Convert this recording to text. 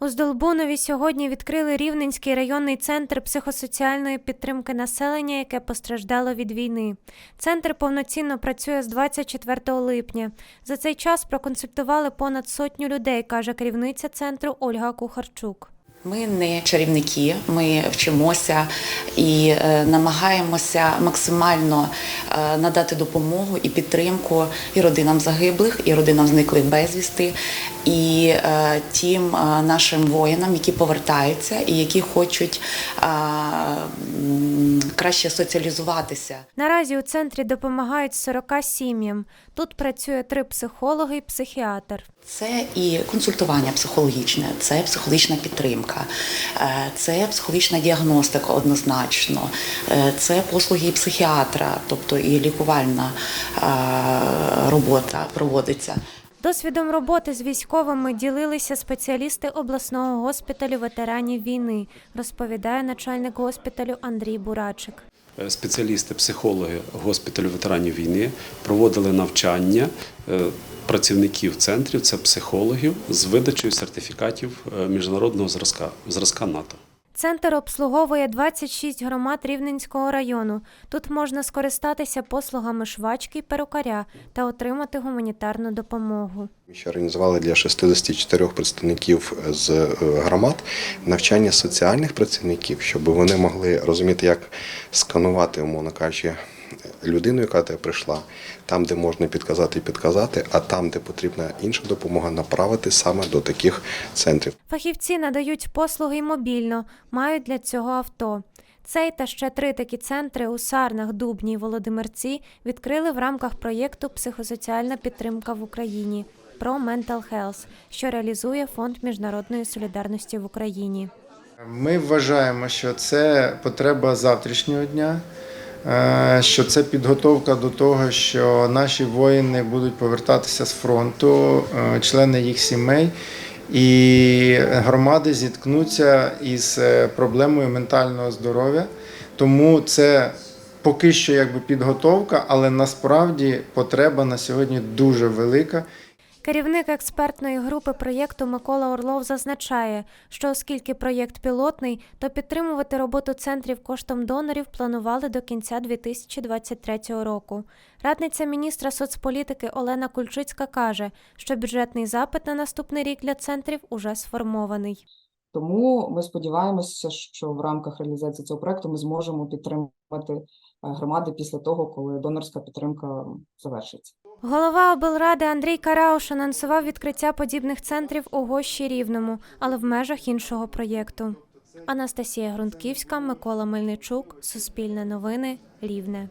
У Здолбунові сьогодні відкрили Рівненський районний центр психосоціальної підтримки населення, яке постраждало від війни. Центр повноцінно працює з 24 липня. За цей час проконсультували понад сотню людей, каже керівниця центру Ольга Кухарчук. Ми не чарівники, ми вчимося і е, намагаємося максимально е, надати допомогу і підтримку і родинам загиблих, і родинам зниклих безвісти, і е, тим нашим воїнам, які повертаються і які хочуть краще соціалізуватися. Наразі у центрі допомагають 40 сім'ям. Тут працює три психологи і психіатр. Це і консультування психологічне, це психологічна підтримка, е, це психологічна діагностика однозначно, е, це послуги психіатра, тобто і лікувальна е, робота проводиться. Досвідом роботи з військовими ділилися спеціалісти обласного госпіталю ветеранів війни, розповідає начальник госпіталю Андрій Бурачик. Е, Спеціалісти, психологи госпіталю ветеранів війни проводили навчання е, працівників центрів, це психологів з видачею сертифікатів е, міжнародного зразка, зразка НАТО. Центр обслуговує 26 громад Рівненського району. Тут можна скористатися послугами швачки перукаря та отримати гуманітарну допомогу. Ми ще організували для 64 представників з е, громад навчання соціальних працівників, щоб вони могли розуміти, як сканувати, умовно кажучи, людину, яка тебе прийшла, там, де можна підказати і підказати, а там, де потрібна інша допомога, направити саме до таких центрів. Фахівці надають послуги й мобільно, мають для цього авто. Цей та ще три такі центри у Сарнах, Дубні й Володимирці відкрили в рамках проєкту Психосоціальна підтримка в Україні про Mental Health, що реалізує Фонд міжнародної солідарності в Україні. Ми вважаємо, що це потреба завтрашнього дня, що це підготовка до того, що наші воїни будуть повертатися з фронту, е, члени їх сімей, і громади зіткнуться із е, проблемою ментального здоров'я. Тому це поки що якби підготовка, але насправді потреба на сьогодні дуже велика. Керівник експертної групи проєкту Микола Орлов зазначає, що оскільки проєкт пілотний, то підтримувати роботу центрів коштом донорів планували до кінця 2023 року. Радниця міністра соцполітики Олена Кульчицька каже, що бюджетний запит на наступний рік для центрів уже сформований. Тому ми сподіваємося, що в рамках реалізації цього проекту ми зможемо підтримати е, громади після того, коли донорська підтримка завершиться. Голова облради Андрій Карауш анонсував відкриття подібних центрів у Гощі Рівному, але в межах іншого проєкту. Анастасія Грунтківська, Микола Мельничук, Суспільне новини, Рівне.